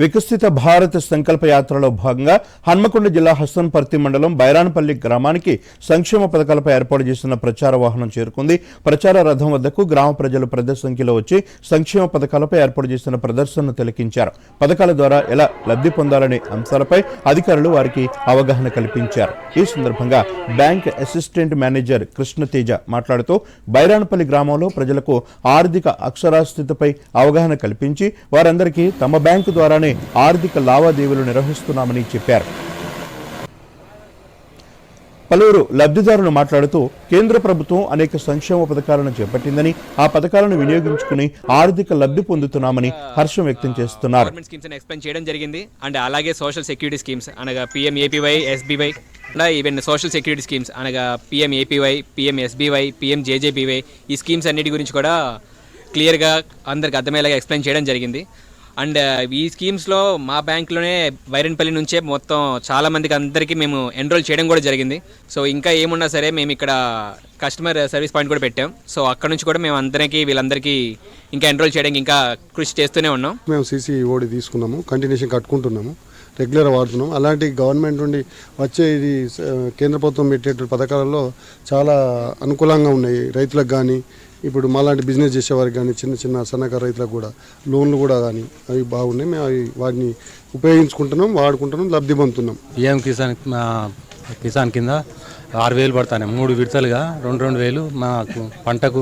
వికసిత భారత్ సంకల్ప యాత్రలో భాగంగా హన్మకొండ జిల్లా హస్సన్పర్తి మండలం బైరాన్పల్లి గ్రామానికి సంక్షేమ పథకాలపై ఏర్పాటు చేసిన ప్రచార వాహనం చేరుకుంది. ప్రచార రథం వద్దకు గ్రామ ప్రజలు పెద్ద సంఖ్యలో వచ్చి సంక్షేమ పథకాలపై ఏర్పాటు చేసిన ప్రదర్శనను తిలకించారు. పథకాల ద్వారా ఎలా లబ్ధి పొందాలనే అంశాలపై అధికారులు వారికి అవగాహన కల్పించారు. ఈ సందర్భంగా బ్యాంక్ అసిస్టెంట్ మేనేజర్ కృష్ణతేజ మాట్లాడుతూ బైరాన్పల్లి గ్రామంలో ప్రజలకు ఆర్థిక అక్షరాస్యతపై అవగాహన కల్పించి వారందరికీ తమ బ్యాంకు ద్వారానే ఆర్థిక లావాదేవీలు నిర్వహిస్తున్నామని చెప్పారు. పలువురు లబ్ధిదారులు మాట్లాడుతూ కేంద్ర ప్రభుత్వం అనేక సంక్షేమ పథకాలను చేపట్టిందని ఆ పథకాలను వినియోగించుకుని ఆర్థిక లబ్ధి పొందుతున్నామని హర్షం వ్యక్తం చేస్తున్నారు. స్కీమ్స్ ఎక్స్ప్లెయిన్ చేయడం జరిగింది. అండ్ అలాగే సోషల్ సెక్యూరిటీ స్కీమ్స్ అనగా PM APY SBY even social security schemes అనగా PM APY PM SBY PM JJBY ఈ స్కీమ్స్ అన్నిటి గురించి కూడా క్లియర్గా అందరికి అర్థమయ్యేలాగా ఎక్స్ప్లెయిన్ చేయడం జరిగింది. అండ్ ఈ స్కీమ్స్లో మా బ్యాంక్లోనే వైరన్పల్లి నుంచే మొత్తం చాలా మందికి అందరికీ మేము ఎన్రోల్ చేయడం కూడా జరిగింది. సో ఇంకా ఏమున్నా సరే మేము ఇక్కడ కస్టమర్ సర్వీస్ పాయింట్ కూడా పెట్టాం. సో అక్కడ నుంచి కూడా మేము అందరికీ వీళ్ళందరికీ ఇంకా ఎన్రోల్ చేయడానికి ఇంకా కృషి చేస్తూనే ఉన్నాం. మేము సీసీ ఓడి తీసుకున్నాము కంటిన్యూషన్ కట్టుకుంటున్నాము రెగ్యులర్ వాడుతున్నాం అలాంటి గవర్నమెంట్ నుండి వచ్చే ఇది కేంద్ర ప్రభుత్వం పెట్టేటువంటి పథకాలలో చాలా అనుకూలంగా ఉన్నాయి. రైతులకు కానీ ఇప్పుడు మాలాంటి బిజినెస్ చేసేవారికి కానీ చిన్న చిన్న సన్నకారు రైతులకు కూడా లోన్లు కూడా కానీ అవి బాగున్నాయి. మేము అవి వాటిని ఉపయోగించుకుంటున్నాం వాడుకుంటున్నాం లబ్ధి పొందుతున్నాం. పిఎం కిసాన్ కిసాన్ కింద ఆరు వేలు పడతాయి మూడు విడతలుగా రెండు రెండు వేలు మాకు పంటకు